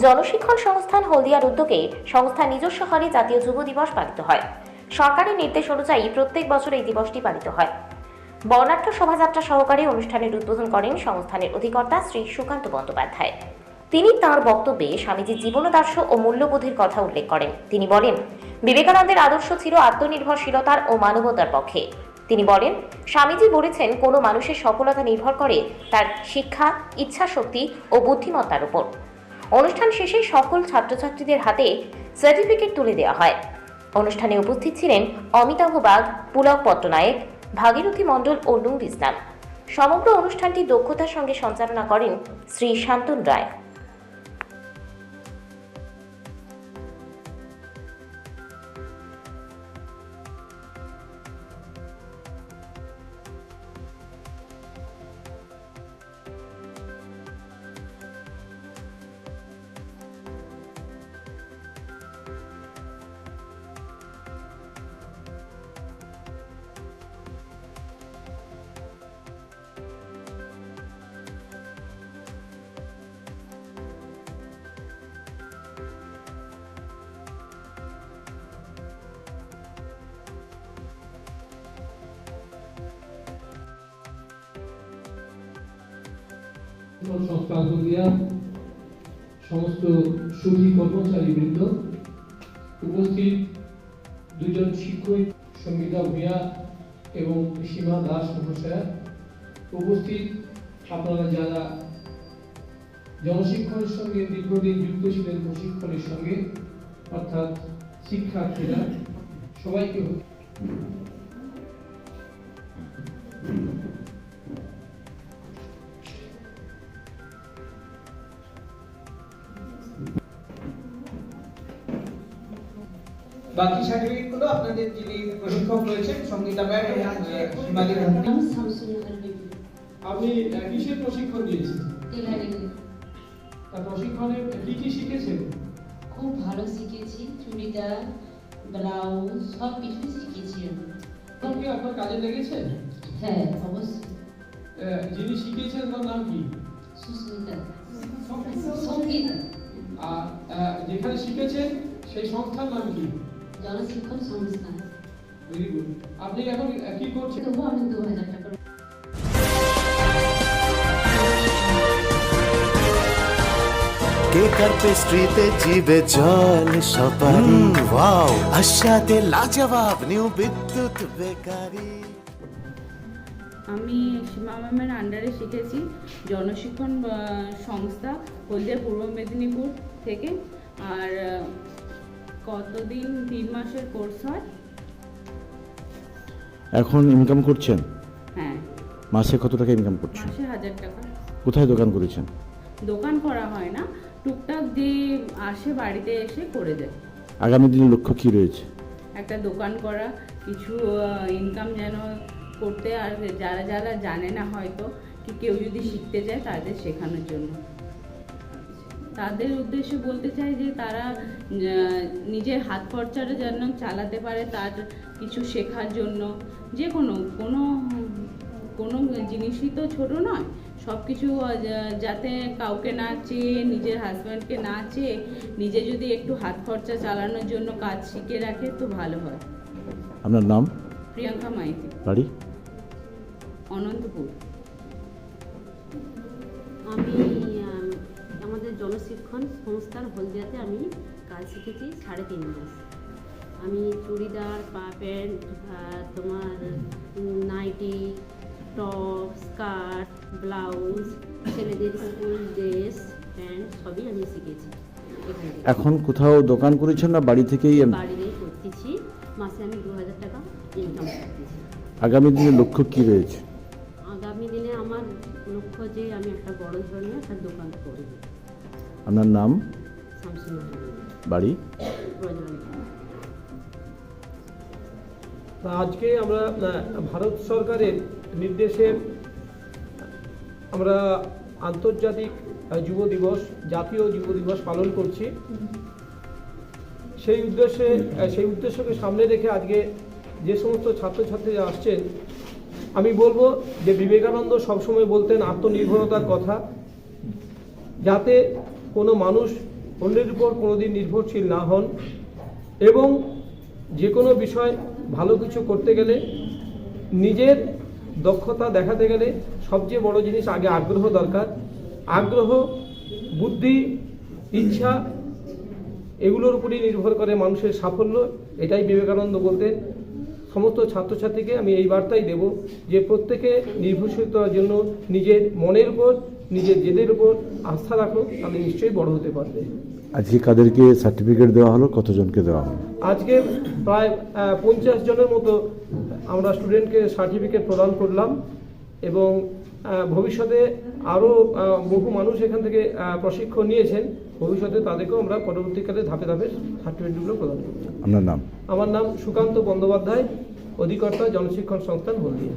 জনশিক্ষণ সংস্থান হলদিয়ার উদ্যোগে সংস্থার নিজস্ব হারে জাতীয় যুব দিবস পালিত হয়। সরকারি নির্দেশ অনুযায়ী প্রত্যেক বছর এই দিবসটি পালিত হয়। বর্ণাঢ্য শোভাযাত্রা সহকারে অনুষ্ঠানের উদ্বোধন করেন সংস্থানের অধিকর্তা শ্রী সুকান্ত বন্দ্যোপাধ্যায়। তিনি তার বক্তব্যে স্বামীজির জীবনাদর্শ ও মূল্যবোধের কথা উল্লেখ করেন। তিনি বলেন, বিবেকানন্দের আদর্শ ছিল আত্মনির্ভরশীলতার ও মানবতার পক্ষে। তিনি বলেন, স্বামীজি বলেছেন, কোনো মানুষের সফলতা নির্ভর করে তার শিক্ষা, ইচ্ছাশক্তি ও বুদ্ধিমত্তার উপর। অনুষ্ঠান শেষে সকল ছাত্রছাত্রীদের হাতে সার্টিফিকেট তুলে দেওয়া হয়। অনুষ্ঠানে উপস্থিত ছিলেন অমিতাভ বাগ, পুলক পট্টনায়ক, ভাগীরথী মণ্ডল ও নূর ইসলাম। সমগ্র অনুষ্ঠানটি দক্ষতার সঙ্গে সঞ্চালনা করেন শ্রী শান্তন রায়। সংস্থা হলদিয়া সমস্ত সুধী কর্মচারী বৃন্দ উপস্থিত দুজন শিক্ষক, সঙ্গীতা ভূঁইয়া এবং সীমা দাস মহাশয়া উপস্থিত। আপনারা যারা জনশিক্ষণের সঙ্গে দীর্ঘদিন যুক্ত ছিলেন প্রশিক্ষণের সঙ্গে, অর্থাৎ শিক্ষার্থীরা, সবাইকে বাকি সার্টিফিকেটগুলো আপনাদের যিনি প্রশিক্ষক রয়েছেন সঙ্গীতা ম্যাম শামসুল আপনি কিসের প্রশিক্ষণ দিয়েছেন টেলারিং। তা প্রশিক্ষণে কি কি শিখেছেন? খুব ভালো শিখেছি চুড়িদার ব্লাউজ সব কিছুই শিখেছি আমি। কি আপনার কাজে লেগেছে? হ্যাঁ অবশ্যই। আহ, যিনি শিখিয়েছেন তার নাম কি? সুস্মিতা। সঙ্গীতা। আর আহ, যেখানে শিখেছেন সেই সংস্থার নাম কি? জনশিক্ষণ ভেরি গুড আপনি এখন কি করছেন? তবুও আমি দু হাজার টাকা কেকার পেস্ট্রিতে জিবে জল সপারি? ওয়াও! আশাতে লাজবাব নিউ বিদ্যুৎ বেকারি। আমি সীমা ম্যামের আন্ডারে শিখেছি জনশিক্ষণ সংস্থা হলদিয়া পূর্ব মেদিনীপুর থেকে। আর কতদিন তিন মাসের কোর্স হয়? এখন ইনকাম করছেন? হ্যাঁ। মাসে কত টাকা ইনকাম করছেন? মাসে হাজার টাকা। কোথায় দোকান করেছেন? দোকান করা হয় না টুকটাক যে আসে বাড়িতে এসে করে দেয়। আগামী দিনের লক্ষ্য কি রয়েছে? একটা দোকান করা কিছু ইনকাম যেন করতে আর যারা যারা জানে না হয়তো কি কেউ যদি শিখতে চায় তাদের শেখানোর জন্য। তাদের উদ্দেশ্যে বলতে চাই যে তারা আহ, নিজের হাত খরচাটা যেন চালাতে পারে তার কিছু শেখার জন্য। যে কোনো কোনো কোনো জিনিসই তো ছোট নয়। সব কিছু যাতে কাউকে না চেয়ে নিজের হাজব্যান্ডকে না চেয়ে নিজে যদি একটু হাত খরচা চালানোর জন্য কাজ শিখে রাখে তো ভালো হয়। আপনার নাম? প্রিয়াঙ্কা মাইতি। বাড়ি? অনন্তপুর। আমি জনশিক্ষণ সংস্থার হলদিয়াতে আমি কাজ শিখেছি সাড়ে তিন মাস। আমি চুড়িদার পা প্যান্ট তোমার নাইটি টপ স্কার্ট ব্লাউজ ছেলেদের স্কুল ড্রেস প্যান্ট সবই আমি শিখেছি এখন। কোথাও দোকান করেছেন না বাড়ি থেকেই? এম- বাড়িতে করতেছি। মাসে আমি দু হাজার টাকা ইনকাম করতেছি। আগামী দিনের লক্ষ্য কি রয়েছে? আপনার নাম? বাড়ি? আজকে আমরা ভারত সরকারের নির্দেশে আমরা আন্তর্জাতিক যুব দিবস জাতীয় যুব দিবস পালন করছি। সেই উদ্দেশ্যে সেই উদ্দেশ্যকে সামনে রেখে আজকে যে সমস্ত ছাত্রছাত্রীরা আসছেন আমি বলব যে বিবেকানন্দ সবসময় বলতেন আত্মনির্ভরতার কথা যাতে কোনো মানুষ অন্যের উপর কোনোদিন নির্ভরশীল না হন এবং যে কোনো বিষয় ভালো কিছু করতে গেলে নিজের দক্ষতা দেখাতে গেলে সবচেয়ে বড় জিনিস আগে আগ্রহ দরকার। আগ্রহ, বুদ্ধি, ইচ্ছা এগুলোর উপরই নির্ভর করে মানুষের সাফল্য, এটাই বিবেকানন্দ বলতেন। সমস্ত ছাত্রছাত্রীকে আমি এই বার্তাই দেব যে প্রত্যেকে নির্ভরশীলতার জন্য নিজের মনের উপর নিজের জেদের উপর আস্থা রাখো তাহলে নিশ্চয়ই বড় হতে পারবে। আজকে কাদেরকে সার্টিফিকেট দেওয়া হলো? কতজনকে দেওয়া হলো? আজকে প্রায় পঞ্চাশ জনের মতো আমরা স্টুডেন্টকে সার্টিফিকেট প্রদান করলাম এবং ভবিষ্যতে আরও বহু মানুষ এখান থেকে প্রশিক্ষণ নিয়েছেন। ভবিষ্যতে তাদেরকেও আমরা পরবর্তীকালে ধাপে ধাপে সার্টিফিকেটগুলো প্রদান করব। আপনার নাম? আমার নাম সুকান্ত বন্দ্যোপাধ্যায় অধিকর্তা জনশিক্ষণ সংস্থান হলদিয়া।